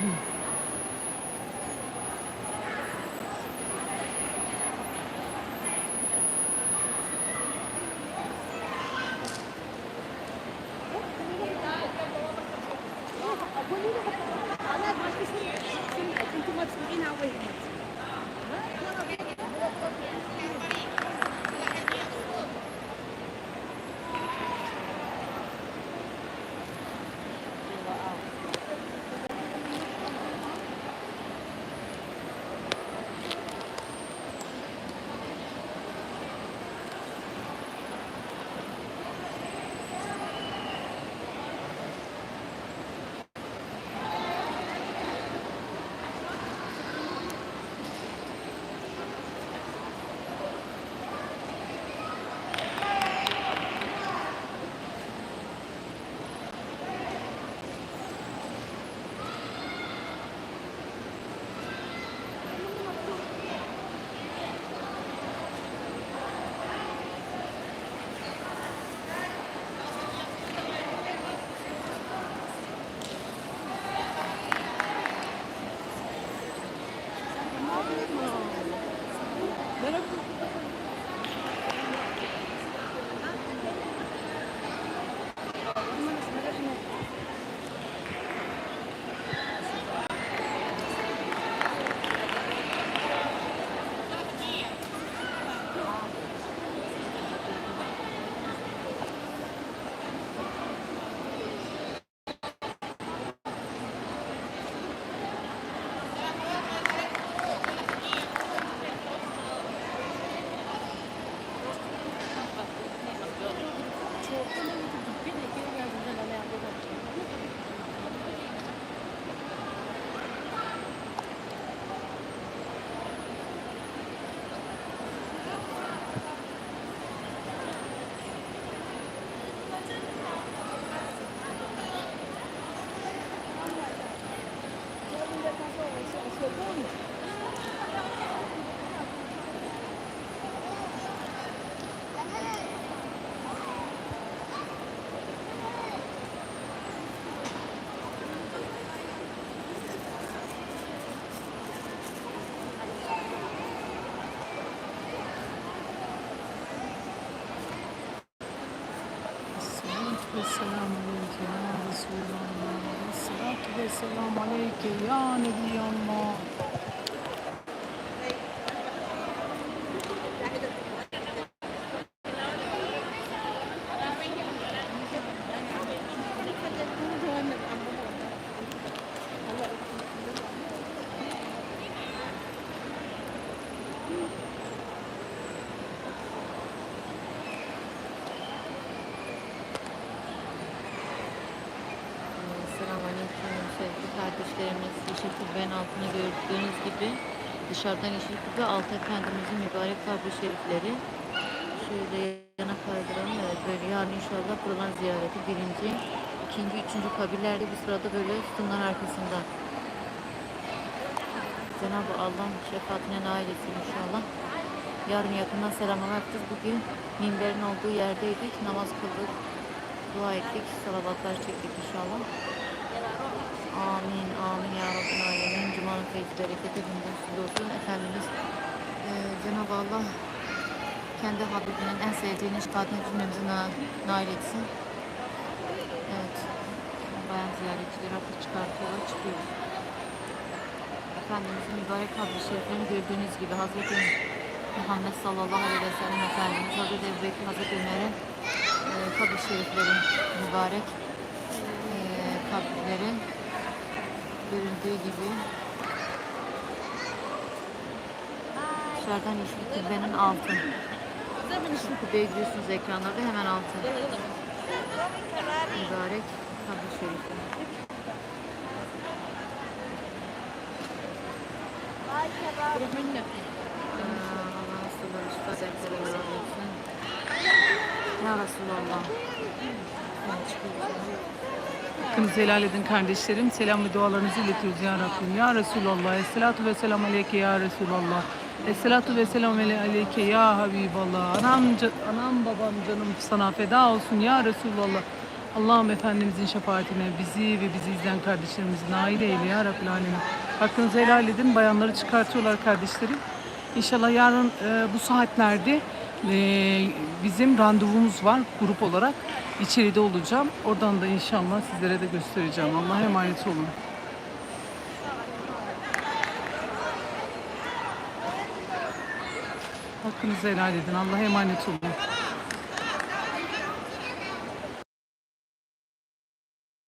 Mm. Salatu ve selamu aleyke ya Resulallah. Salatu ve selamu aleyke ya Nebiyallah. Kubbenin altına gördüğünüz gibi dışarıdan yeşil kubbe altta Efendimizin mübarek kabri şerifleri. Şöyle yana kaydıralım. Evet böyle yarın inşallah buraların ziyareti birinci, ikinci, üçüncü kabirlerde bu sırada böyle sütunlar arkasında. Cenab-ı Allah şefaatine nail etsin inşallah. Yarın yakından selamlama yapacağız. Bugün minberin olduğu yerdeydik. Namaz kıldık. Dua ettik. Salavatlar çektik inşallah. Amin, amin ya Rabbin alemin. Cuma'nın feyzi bereketi size olsun. Efendimiz eee Cenab-ı Allah kendi Habibinin en sevdiğini şefaatine cümlemizi na nail etsin. Evet. Bayan ziyaretçileri artık çıkartıyorlar, çıkıyoruz. Efendimizin mübarek kabri şeriflerini gördüğünüz gibi Hazreti Muhammed sallallahu aleyhi ve sellem Efendimiz Hazreti Ebu Bekir, Hazreti Ömer'in e, kabri şerifleri mübarek e, kabirleri görüldüğü gibi dışarıdan yeşil kubbenin altı. Yeşil kubbeye giriyorsunuz ekranlarda hemen altı. Mübarek kabri şerifi. Ee, Allah sabır şifa zevkleri versin. Ya Resulallah. Hakkınızı helal edin kardeşlerim. Selam ve dualarınızı iletiyoruz ya Rabbim. Ya Resulallah. Esselatu ve selam aleyke ya Resulallah. Esselatu ve selam aleyke ya Habiballah. Anam, anam babam canım sana feda olsun ya Resulallah. Allah'ım Efendimizin şefaatine bizi ve bizi izleyen kardeşlerimizi nail eyle ya Rabbil Alemin. Hakkınızı helal edin. Bayanları çıkartıyorlar kardeşlerim. İnşallah yarın e, bu saatlerde e, bizim randevumuz var grup olarak. İçeride olacağım. Oradan da inşallah sizlere de göstereceğim. Allah'a emanet olun. Hakkınızı helal edin. Allah'a emanet olun.